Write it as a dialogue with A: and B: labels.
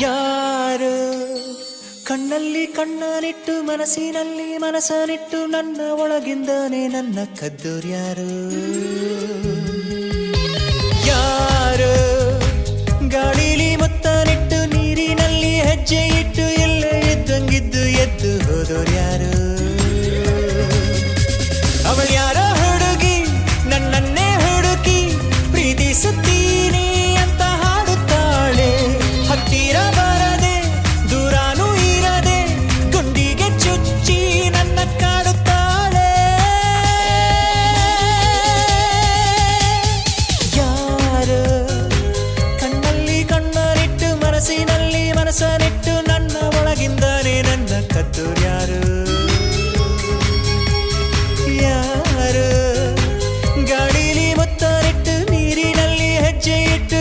A: ಯಾರು? ಕಣ್ಣಲ್ಲಿ ಕಣ್ಣನಿಟ್ಟು ಮನಸ್ಸಿನಲ್ಲಿ ಮನಸ್ಸನಿಟ್ಟು ನನ್ನ ಒಳಗಿಂದನೇ ನನ್ನ ಕದ್ದೂರ್ಯಾರು ಯಾರು? ಯಾರು? ಗಾಳಿಲಿ ಮುತ್ತನಿಟ್ಟು ನೀರಿನಲ್ಲಿ ಹೆಜ್ಜೆ ಇಟ್ಟು, ಎಲ್ಲ ಎದ್ದಂಗಿದ್ದು ಎದ್ದು ಹೋದೋರ್ ಯಾರು? ಅವಳ್ಯಾರೋ ಹುಡುಗಿ, ನನ್ನನ್ನೇ ಹುಡುಕಿ, ಪ್ರೀತಿಸುತ್ತ చేటు